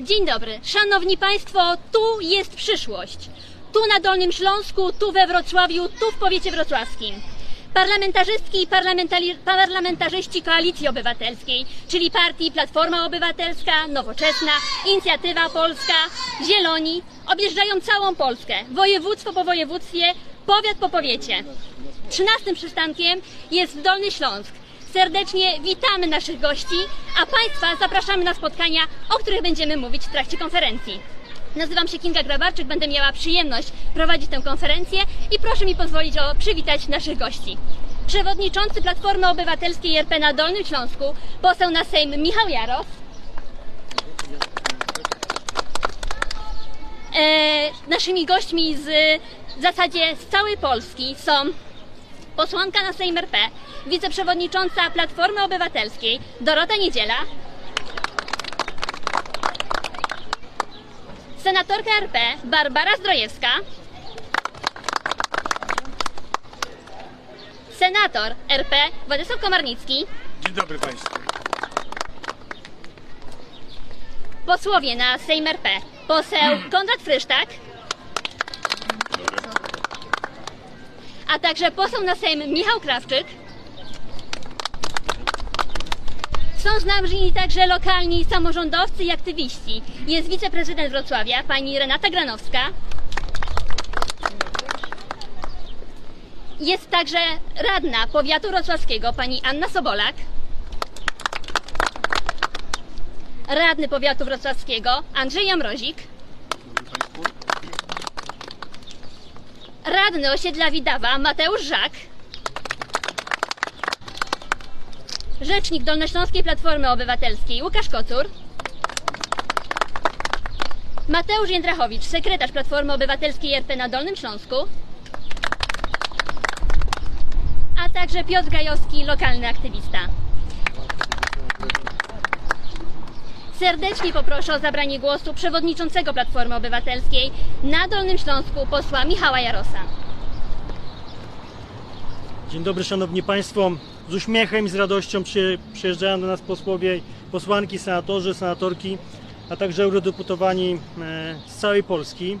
Dzień dobry. Szanowni Państwo, tu jest przyszłość. Tu na Dolnym Śląsku, tu we Wrocławiu, tu w powiecie wrocławskim. Parlamentarzystki i parlamentarzyści Koalicji Obywatelskiej, czyli partii Platforma Obywatelska, Nowoczesna, Inicjatywa Polska, Zieloni, objeżdżają całą Polskę, województwo po województwie, powiat po powiecie. Trzynastym przystankiem jest Dolny Śląsk. Serdecznie witamy naszych gości, a Państwa zapraszamy na spotkania, o których będziemy mówić w trakcie konferencji. Nazywam się Kinga Grabarczyk, będę miała przyjemność prowadzić tę konferencję i proszę mi pozwolić o przywitać naszych gości. Przewodniczący Platformy Obywatelskiej RP na Dolnym Śląsku, poseł na Sejm Michał Jaros. E, naszymi gośćmi z w zasadzie z całej Polski są posłanka na Sejm RP, wiceprzewodnicząca Platformy Obywatelskiej Dorota Niedziela, senatorka RP Barbara Zdrojewska, senator RP Władysław Komarnicki, Dzień dobry Państwu. posłowie na Sejm RP, poseł Konrad Frysztak, a także poseł na Sejm Michał Krawczyk. Są z nami także lokalni samorządowcy i aktywiści. Jest wiceprezydent Wrocławia, pani Renata Granowska. Jest także radna powiatu wrocławskiego, pani Anna Sobolak. Radny powiatu wrocławskiego, Andrzej Jamrozik. Radny osiedla Widawa, Mateusz Żak. Rzecznik Dolnośląskiej Platformy Obywatelskiej, Łukasz Kocur. Mateusz Jędrachowicz, sekretarz Platformy Obywatelskiej RP na Dolnym Śląsku. A także Piotr Gajowski, lokalny aktywista. Serdecznie poproszę o zabranie głosu przewodniczącego Platformy Obywatelskiej na Dolnym Śląsku, posła Michała Jarosa. Dzień dobry Szanowni Państwo. Z uśmiechem i z radością przy, przyjeżdżają do nas posłowie, posłanki, senatorzy, senatorki, a także eurodeputowani e, z całej Polski.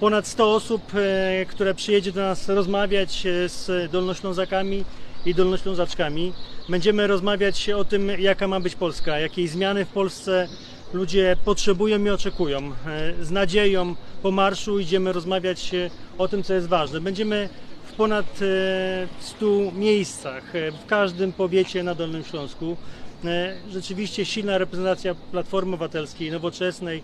Ponad 100 osób, e, które przyjedzie do nas rozmawiać e, z Dolnoślązakami i Dolnoślązaczkami. Będziemy rozmawiać o tym, jaka ma być Polska, jakiej zmiany w Polsce ludzie potrzebują i oczekują. E, Z nadzieją po marszu idziemy rozmawiać e, o tym, co jest ważne. Będziemy w ponad e, 100 miejscach, e, w każdym powiecie na Dolnym Śląsku. E, Rzeczywiście silna reprezentacja Platformy Obywatelskiej, Nowoczesnej,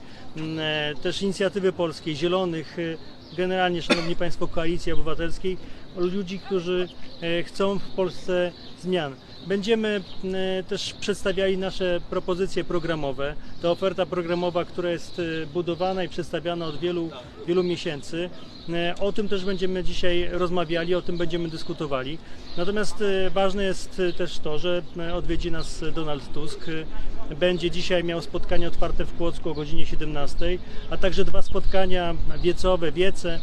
e, też Inicjatywy Polskiej, Zielonych, e, generalnie, Szanowni Państwo, Koalicji Obywatelskiej, ludzi, którzy e, chcą w Polsce zmian. Będziemy e, też przedstawiali nasze propozycje programowe. To oferta programowa, która jest e, budowana i przedstawiana od wielu, wielu miesięcy. O tym też będziemy dzisiaj rozmawiali, o tym będziemy dyskutowali. Natomiast ważne jest też to, że odwiedzi nas Donald Tusk. Będzie dzisiaj miał spotkanie otwarte w Płocku o godzinie 17, a także dwa spotkania wiecowe, wiece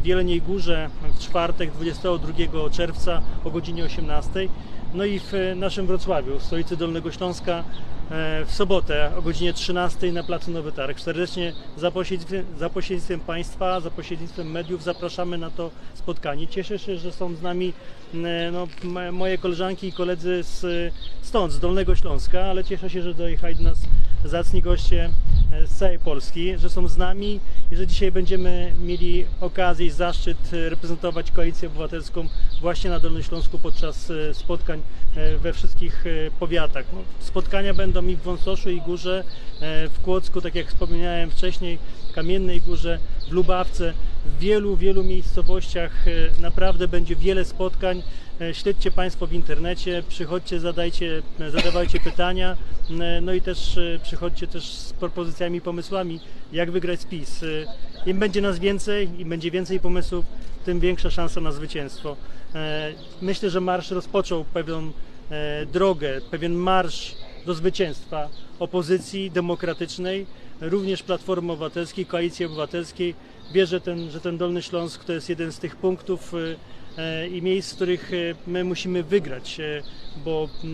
w Jeleniej Górze w czwartek 22 czerwca o godzinie 18. No i w e, naszym Wrocławiu, w stolicy Dolnego Śląska, e, w sobotę o godzinie 13 na Placu Nowy Targ. Serdecznie za pośrednictwem, za pośrednictwem Państwa, za pośrednictwem mediów zapraszamy na to spotkanie. Cieszę się, że są z nami e, no, moje koleżanki i koledzy z, stąd, z Dolnego Śląska, ale cieszę się, że dojechali do nas zacni goście e, z całej Polski, że są z nami i że dzisiaj będziemy mieli okazję i zaszczyt e, reprezentować Koalicję Obywatelską właśnie na Dolnym Śląsku podczas e, spotkań we wszystkich powiatach. No, spotkania będą i w Wąsoszu, i Górze, w Kłodzku, tak jak wspomniałem wcześniej, Kamiennej Górze, w Lubawce, w wielu, wielu miejscowościach naprawdę będzie wiele spotkań. E, Śledźcie Państwo w internecie, przychodźcie, zadajcie, e, zadawajcie pytania, e, no i też przychodźcie też z propozycjami, pomysłami, jak wygrać spis. Im będzie nas więcej, im będzie więcej pomysłów, tym większa szansa na zwycięstwo. Myślę, że marsz rozpoczął pewną drogę, pewien marsz do zwycięstwa opozycji demokratycznej, również Platformy Obywatelskiej, Koalicji Obywatelskiej. Wierzę, ten, że ten Dolny Śląsk to jest jeden z tych punktów i miejsc, w których e, my musimy wygrać, e, bo e,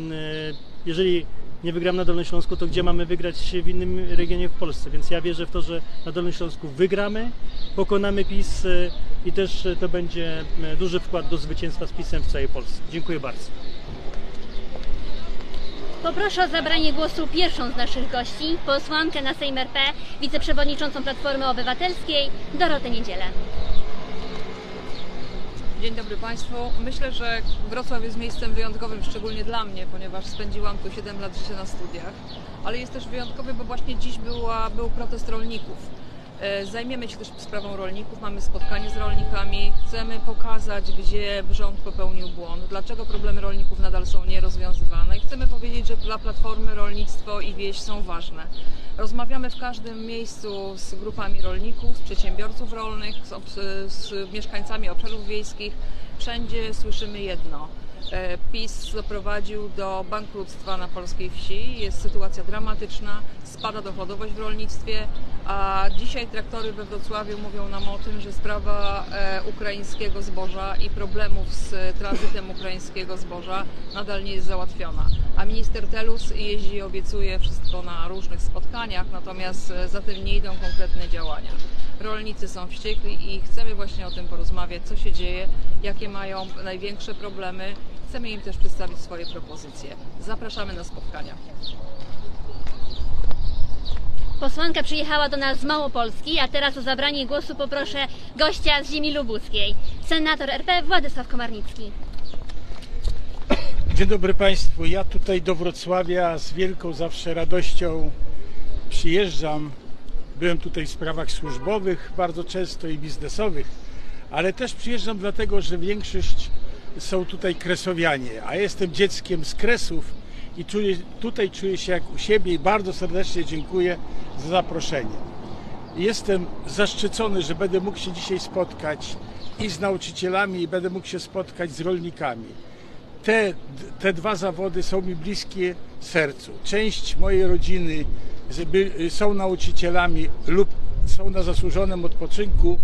jeżeli nie wygramy na Dolnym Śląsku, to gdzie mamy wygrać w innym regionie w Polsce? Więc ja wierzę w to, że na Dolnym Śląsku wygramy, pokonamy PiS i też to będzie duży wkład do zwycięstwa z PiSem w całej Polsce. Dziękuję bardzo. Poproszę o zabranie głosu pierwszą z naszych gości, posłankę na Sejm RP, wiceprzewodniczącą Platformy Obywatelskiej, Dorotę Niedzielę. Dzień dobry Państwu. Myślę, że Wrocław jest miejscem wyjątkowym, szczególnie dla mnie, ponieważ spędziłam tu 7 lat życia na studiach, ale jest też wyjątkowy, bo właśnie dziś była, był protest rolników. E, Zajmiemy się też sprawą rolników, mamy spotkanie z rolnikami, chcemy pokazać, gdzie rząd popełnił błąd, dlaczego problemy rolników nadal są nierozwiązywane i chcemy powiedzieć, że dla Platformy rolnictwo i wieś są ważne. Rozmawiamy w każdym miejscu z grupami rolników, z przedsiębiorców rolnych, z, z mieszkańcami obszarów wiejskich. Wszędzie słyszymy jedno. E, PiS doprowadził do bankructwa na polskiej wsi. Jest sytuacja dramatyczna, spada dochodowość w rolnictwie, a dzisiaj traktory we Wrocławiu mówią nam o tym, że sprawa e, ukraińskiego zboża i problemów z tranzytem ukraińskiego zboża nadal nie jest załatwiona. A minister Telus jeździ i obiecuje wszystko na różnych spotkaniach, natomiast e, za tym nie idą konkretne działania. Rolnicy są wściekli i chcemy właśnie o tym porozmawiać, co się dzieje, jakie mają największe problemy. Chcemy im też przedstawić swoje propozycje. Zapraszamy na spotkania. Posłanka przyjechała do nas z Małopolski, a teraz o zabranie głosu poproszę gościa z ziemi lubuskiej, senator RP Władysław Komarnicki. Dzień dobry Państwu. Ja tutaj do Wrocławia z wielką zawsze radością przyjeżdżam. Byłem tutaj w sprawach służbowych bardzo często i biznesowych, ale też przyjeżdżam dlatego, że większość są tutaj kresowianie, a jestem dzieckiem z Kresów i czuję, tutaj czuję się jak u siebie i bardzo serdecznie dziękuję za zaproszenie. Jestem zaszczycony, że będę mógł się dzisiaj spotkać i z nauczycielami, i będę mógł się spotkać z rolnikami te, te dwa zawody są mi bliskie sercu. Część mojej rodziny są nauczycielami lub są na zasłużonym odpoczynku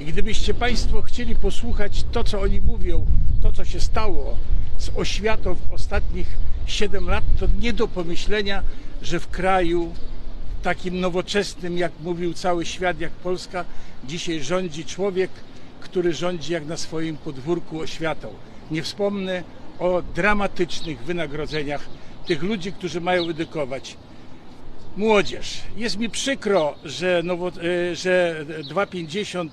i gdybyście Państwo chcieli posłuchać to, co oni mówią, to, co się stało z oświatą w ostatnich 7 lat, to nie do pomyślenia, że w kraju takim nowoczesnym, jak mówił cały świat, jak Polska, dzisiaj rządzi człowiek, który rządzi jak na swoim podwórku oświatą. Nie wspomnę o dramatycznych wynagrodzeniach tych ludzi, którzy mają edukować młodzież. Jest mi przykro, że, nowo, e, że 250,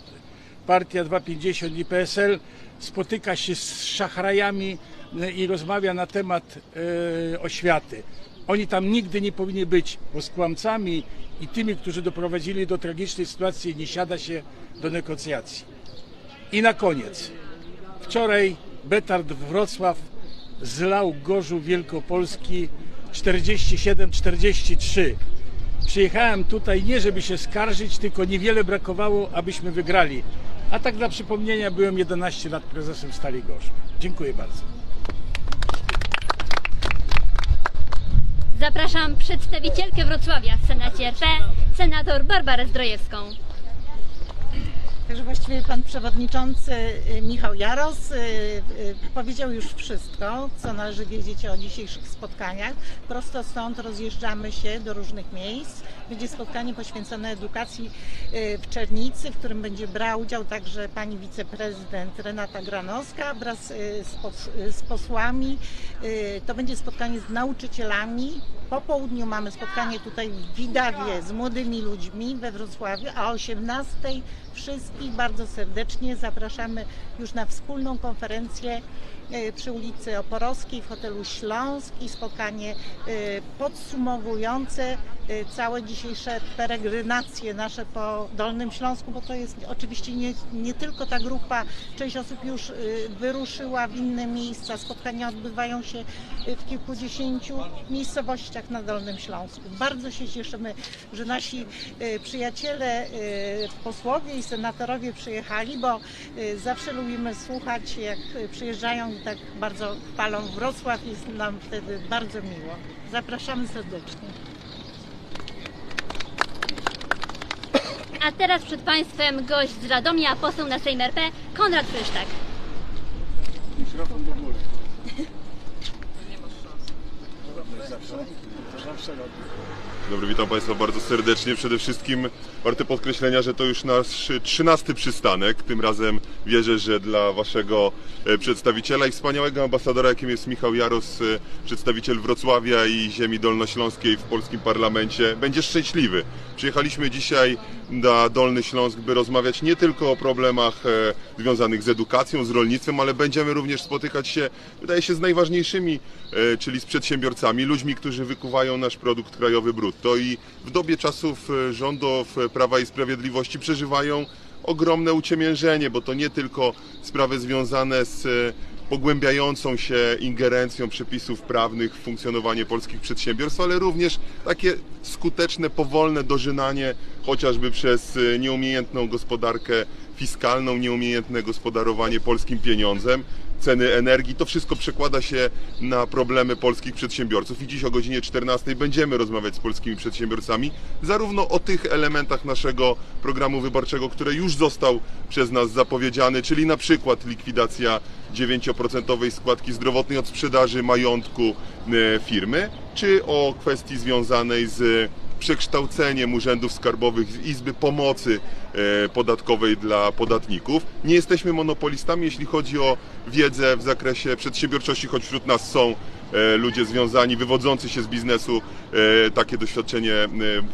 partia 250 i PSL spotyka się z szachrajami e, i rozmawia na temat e, oświaty. Oni tam nigdy nie powinni być, bo z kłamcami i tymi, którzy doprowadzili do tragicznej sytuacji, nie siada się do negocjacji. I na koniec. Wczoraj Betard Wrocław zlał Gorzów Wielkopolski 47-43. Przyjechałem tutaj nie żeby się skarżyć, tylko niewiele brakowało, abyśmy wygrali. A tak dla przypomnienia byłem 11 lat prezesem Stali Gorzów. Dziękuję bardzo. Zapraszam przedstawicielkę Wrocławia w Senacie RP, senator Barbarę Zdrojewską. Także właściwie pan przewodniczący y, Michał Jaros y, y, powiedział już wszystko, co należy wiedzieć o dzisiejszych spotkaniach. Prosto stąd rozjeżdżamy się do różnych miejsc. Będzie spotkanie poświęcone edukacji w Czernicy, w którym będzie brała udział także pani wiceprezydent Renata Granowska wraz z, pos, z posłami. To będzie spotkanie z nauczycielami. Po południu mamy spotkanie tutaj w Widawie z młodymi ludźmi we Wrocławiu, a o 18 wszystkich bardzo serdecznie zapraszamy już na wspólną konferencję przy ulicy Oporowskiej w hotelu Śląsk i spotkanie e, podsumowujące e, całe dzisiejsze peregrinacje nasze po Dolnym Śląsku, bo to jest oczywiście nie, nie tylko ta grupa, część osób już e, wyruszyła w inne miejsca. Spotkania odbywają się e, w kilkudziesięciu miejscowościach na Dolnym Śląsku. Bardzo się cieszymy, że nasi e, przyjaciele, e, posłowie i senatorowie przyjechali, bo e, zawsze lubimy słuchać, jak e, przyjeżdżają tak bardzo chwalą Wrocław. Jest nam wtedy bardzo miło. Zapraszamy serdecznie. A teraz przed Państwem gość z Radomia, poseł na Sejm RP, Konrad Frysztak. Nie masz szans. Dobry, witam Państwa bardzo serdecznie. Przede wszystkim warte podkreślenia, że to już nasz trzynasty przystanek. Tym razem wierzę, że dla Waszego e, przedstawiciela i wspaniałego ambasadora, jakim jest Michał Jaros, e, przedstawiciel Wrocławia i ziemi dolnośląskiej w polskim parlamencie, będzie szczęśliwy. Przyjechaliśmy dzisiaj na Dolny Śląsk, by rozmawiać nie tylko o problemach e, związanych z edukacją, z rolnictwem, ale będziemy również spotykać się, wydaje się, z najważniejszymi, czyli z przedsiębiorcami, ludźmi, którzy wykuwają nasz produkt krajowy brutto. I w dobie czasów e, rządów e, Prawa i Sprawiedliwości przeżywają ogromne uciemiężenie, bo to nie tylko sprawy związane z e, pogłębiającą się ingerencją przepisów prawnych w funkcjonowanie polskich przedsiębiorstw, ale również takie skuteczne, powolne dożynanie chociażby przez e, nieumiejętną gospodarkę fiskalną, nieumiejętne gospodarowanie polskim pieniądzem, ceny energii. To wszystko przekłada się na problemy polskich przedsiębiorców i dziś o godzinie 14 będziemy rozmawiać z polskimi przedsiębiorcami zarówno o tych elementach naszego programu wyborczego, które już został przez nas zapowiedziany, czyli na przykład likwidacja 9% składki zdrowotnej od sprzedaży majątku e, firmy, czy o kwestii związanej z przekształceniem urzędów skarbowych w Izby Pomocy e, Podatkowej dla podatników. Nie jesteśmy monopolistami, jeśli chodzi o wiedzę w zakresie przedsiębiorczości, choć wśród nas są ludzie związani, wywodzący się z biznesu. E, Takie doświadczenie e,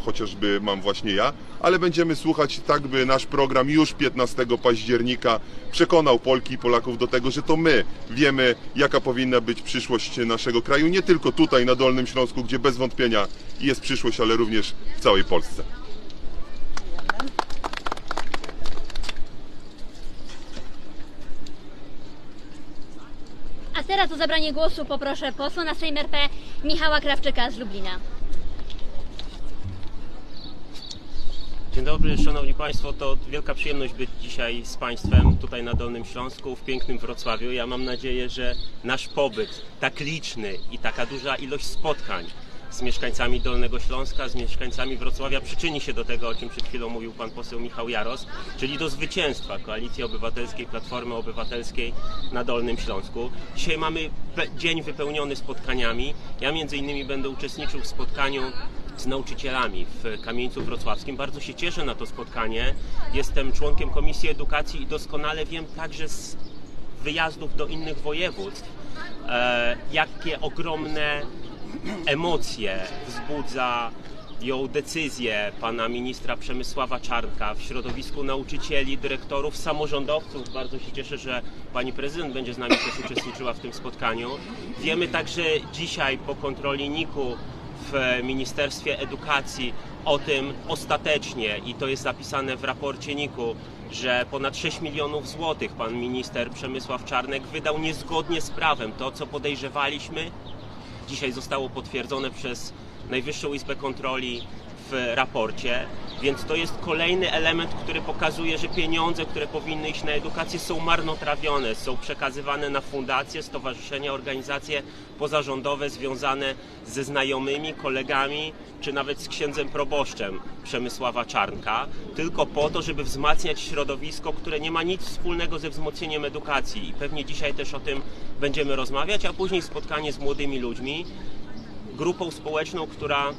chociażby mam właśnie ja, ale będziemy słuchać tak, by nasz program już 15 października przekonał Polki i Polaków do tego, że to my wiemy, jaka powinna być przyszłość naszego kraju, nie tylko tutaj na Dolnym Śląsku, gdzie bez wątpienia jest przyszłość, ale również w całej Polsce. Teraz o zabranie głosu poproszę posła na Sejm RP Michała Krawczyka z Lublina. Dzień dobry, Szanowni Państwo. To wielka przyjemność być dzisiaj z Państwem tutaj na Dolnym Śląsku, w pięknym Wrocławiu. Ja mam nadzieję, że nasz pobyt, tak liczny i taka duża ilość spotkań z mieszkańcami Dolnego Śląska, z mieszkańcami Wrocławia przyczyni się do tego, o czym przed chwilą mówił Pan poseł Michał Jaros, czyli do zwycięstwa Koalicji Obywatelskiej, Platformy Obywatelskiej na Dolnym Śląsku. Dzisiaj mamy dzień wypełniony spotkaniami. Ja między innymi będę uczestniczył w spotkaniu z nauczycielami w Kamieńcu Wrocławskim. Bardzo się cieszę na to spotkanie. Jestem członkiem Komisji Edukacji i doskonale wiem także z wyjazdów do innych województw, e, jakie ogromne emocje wzbudza ją decyzję pana ministra Przemysława Czarnka w środowisku nauczycieli, dyrektorów, samorządowców. Bardzo się cieszę, że pani prezydent będzie z nami też uczestniczyła w tym spotkaniu. Wiemy także dzisiaj po kontroli NIK-u w Ministerstwie Edukacji o tym ostatecznie i to jest zapisane w raporcie NIK-u, że ponad 6 milionów złotych pan minister Przemysław Czarnek wydał niezgodnie z prawem. To, co podejrzewaliśmy, dzisiaj zostało potwierdzone przez Najwyższą Izbę Kontroli w raporcie, więc to jest kolejny element, który pokazuje, że pieniądze, które powinny iść na edukację są marnotrawione, są przekazywane na fundacje, stowarzyszenia, organizacje pozarządowe związane ze znajomymi, kolegami, czy nawet z księdzem proboszczem Przemysława Czarnka, tylko po to, żeby wzmacniać środowisko, które nie ma nic wspólnego ze wzmocnieniem edukacji. I pewnie dzisiaj też o tym będziemy rozmawiać, a później spotkanie z młodymi ludźmi, grupą społeczną, która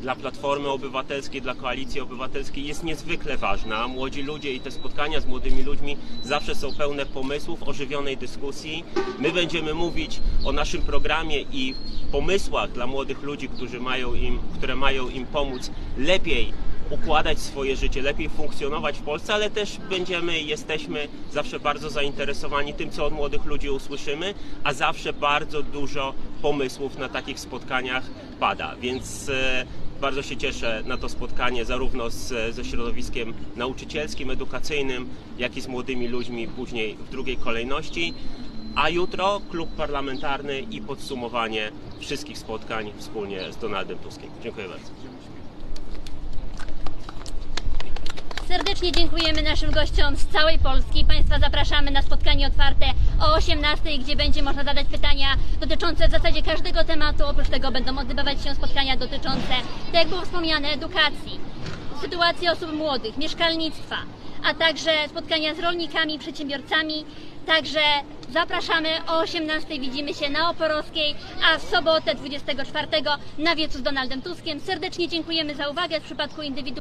dla Platformy Obywatelskiej, dla Koalicji Obywatelskiej jest niezwykle ważna. Młodzi ludzie i te spotkania z młodymi ludźmi zawsze są pełne pomysłów, ożywionej dyskusji. My będziemy mówić o naszym programie i pomysłach dla młodych ludzi, którzy mają im, które mają im pomóc lepiej układać swoje życie, lepiej funkcjonować w Polsce, ale też będziemy jesteśmy zawsze bardzo zainteresowani tym, co od młodych ludzi usłyszymy, a zawsze bardzo dużo pomysłów na takich spotkaniach pada. Więc e, bardzo się cieszę na to spotkanie zarówno z, ze środowiskiem nauczycielskim, edukacyjnym, jak i z młodymi ludźmi później w drugiej kolejności. A jutro klub parlamentarny i podsumowanie wszystkich spotkań wspólnie z Donaldem Tuskiem. Dziękuję bardzo. Serdecznie dziękujemy naszym gościom z całej Polski. Państwa zapraszamy na spotkanie otwarte o 18, gdzie będzie można zadać pytania dotyczące w zasadzie każdego tematu. Oprócz tego będą odbywać się spotkania dotyczące, tak jak było wspomniane, edukacji, sytuacji osób młodych, mieszkalnictwa, a także spotkania z rolnikami, przedsiębiorcami, Także zapraszamy o 18 widzimy się na Oporowskiej, a w sobotę 24 na wiecu z Donaldem Tuskiem. Serdecznie dziękujemy za uwagę w przypadku indywidualnych.